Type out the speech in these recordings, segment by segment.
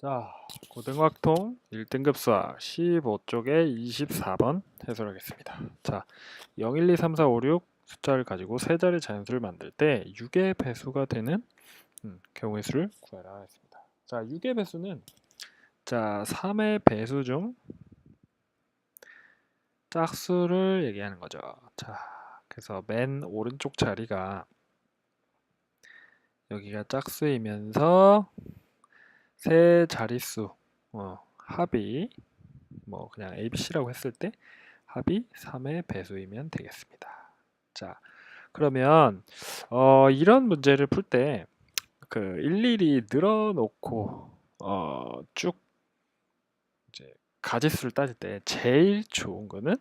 자, 고등학통 1등급 수학 15쪽에 24번 해설하겠습니다. 자, 0, 1, 2, 3, 4, 5, 6 숫자를 가지고 세 자리 자연수를 만들 때 6의 배수가 되는 음, 경우의 수를 구하라 했습니다. 자, 6의 배수는 자, 3의 배수 중 짝수를 얘기하는 거죠. 자, 그래서 맨 오른쪽 자리가 여기가 짝수이면서 세 자릿수 어, 합이 뭐 그냥 ABC라고 했을 때 합이 3의 배수이면 되겠습니다. 자, 그러면 어, 이런 문제를 풀 때 그 일일이 늘어놓고 어, 쭉 이제 가지수를 따질 때 제일 좋은 거는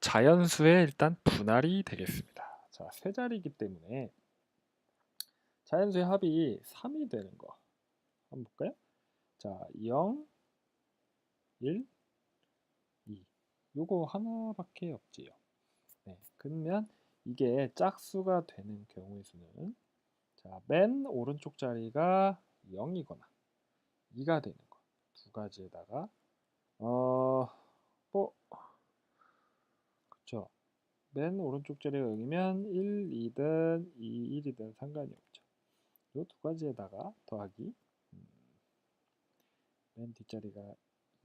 자연수의 일단 분할이 되겠습니다. 자, 세 자리이기 때문에 자연수의 합이 3이 되는 거 한번 볼까요? 자, 0, 1, 2. 요거 하나밖에 없지요. 네, 그러면 이게 짝수가 되는 경우의 수는 자, 맨 오른쪽 자리가 0이거나 2가 되는 거. 두 가지에다가 어, 뭐 그쵸. 맨 오른쪽 자리가 0이면 1, 2든 2, 1이든 상관이 없죠. 요 두 가지에다가 더하기 맨 뒷자리가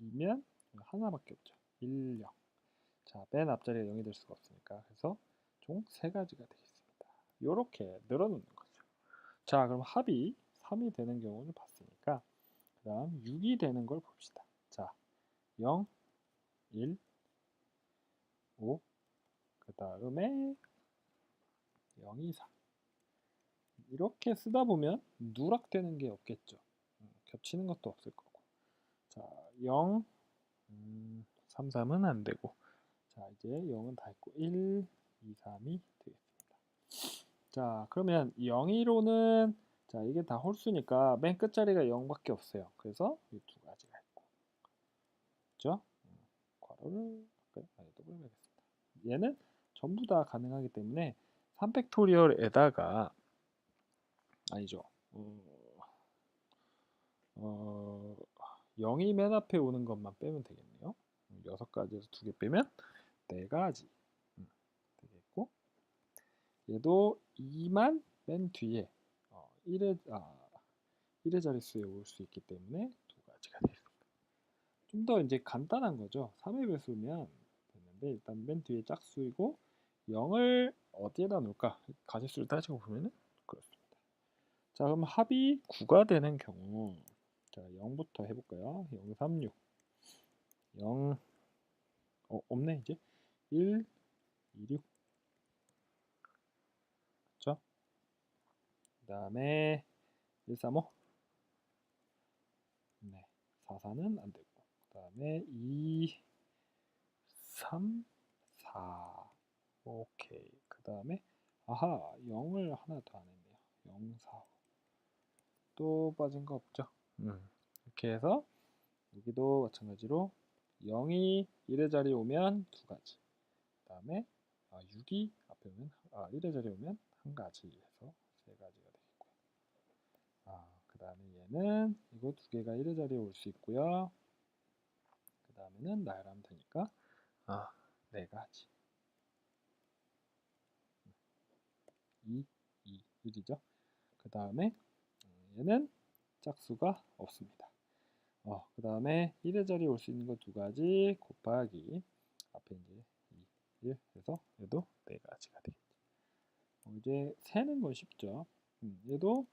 2면 하나밖에 없죠. 1, 0. 자, 맨 앞자리가 0이 될 수가 없으니까 그래서 총 세 가지가 되겠습니다. 이렇게 늘어놓는 거죠. 자, 그럼 합이 3이 되는 경우를 봤으니까 그 다음 6이 되는 걸 봅시다. 자, 0, 1, 5, 그 다음에 0, 2, 4 이렇게 쓰다 보면 누락되는 게 없겠죠. 음, 겹치는 것도 없을 거고. 자, 0, 음, 3, 3은 안 되고. 자, 이제 0은 다 있고 1, 2, 3이 되겠습니다. 자, 그러면 0이로는 자, 이게 다 홀수니까 맨 끝자리가 0밖에 없어요. 그래서 이 두 가지가 있고. 그죠? 음, 괄호를 할까요? 아니, 더블 하겠습니다. 얘는 전부 다 가능하기 때문에 3팩토리얼에다가 아니죠. 어, 어, 0이 맨 앞에 오는 것만 빼면 되겠네요. 6가지에서 2개 빼면 4가지 음, 되겠고 얘도 2만 맨 뒤에 어, 1의, 아, 1의 자릿수에 올 수 있기 때문에 두 가지가 되겠습니다. 좀 더 이제 간단한 거죠. 3의 배수면 됐는데 일단 맨 뒤에 짝수이고 0을 어디에다 놓을까? 가지수를 따지고 보면은 그렇습니다. 자, 그럼 합이 9가 되는 경우 자, 0부터 해볼까요? 0, 3, 6 0 어, 없네 이제? 1, 2, 6 그쵸? 그 다음에 1, 3, 5 네, 4, 4는 안 되고 그 다음에 2, 3, 4 오케이. 그 다음에 아하 0을 하나 더 안 했네요. 0, 4, 5. 또 빠진 거 없죠 음, 이렇게 해서 여기도 마찬가지로 0이 1의 자리에 오면 두 가지. 그 다음에 아, 6이 앞에 오면 아, 1의 자리에 오면 한 가지 해서 세 가지가 되겠고요. 아, 그 다음에 얘는 이거 두 개가 1의 자리에 올 수 있고요. 그 다음에는 나열하면 되니까 아, 네 가지. 2, 2, 1이죠. 그 다음에 얘는 짝수가 없습니다. 어, 그 다음에 1의 자리에 올 수 있는 거 두 가지 곱하기 앞에 이제 2, 1 해서 얘도 네 가지가 되겠죠. 어, 이제 세는 건 쉽죠. 음, 얘도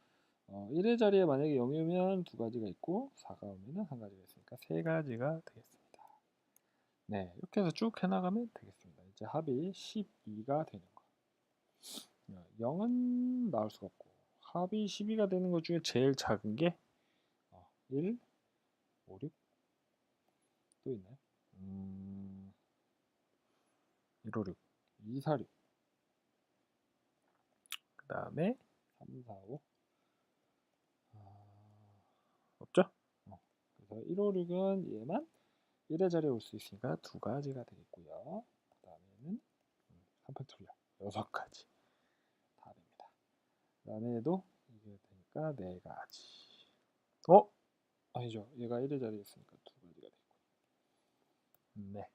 어, 1의 자리에 만약에 0이 오면 두 가지가 있고 4가 오면 한 가지가 있으니까 세 가지가 되겠습니다. 네, 이렇게 해서 쭉 해나가면 되겠습니다. 이제 합이 12가 되는 거. 0은 어, 나올 수가 없고 합이 12가 되는 것 중에 제일 작은 게 1, 5, 6. 또 있나요? 음, 1, 5, 6, 2, 4, 6. 그 다음에 3, 4, 5. 아, 없죠? 어, 그래서 1, 5, 6은 얘만 1의 자리에 올 수 있으니까 두 가지가 되겠고요. 그 다음에는 3팩토리얼 6가지 다 됩니다. 그 다음에 도 이게 되니까 4가지. 어? 아, 아니죠. 얘가 1의 자리에 있으니까 두 가지가 되고. 네.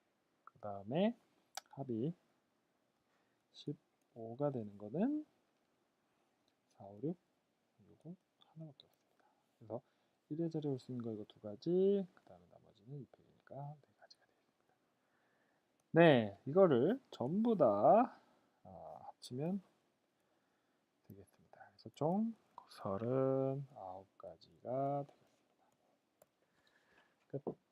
그 다음에 합이 15가 되는 거는 4, 5, 6, 요거 하나밖에 없습니다. 그래서 1의 자리에 올 수 있는 거 이거 두 가지, 그 다음에 나머지는 2팩이니까 네 가지가 되겠습니다. 네, 이거를 전부 다 어, 합치면 되겠습니다. 그래서 총 39가지가 되겠습니다. 끝.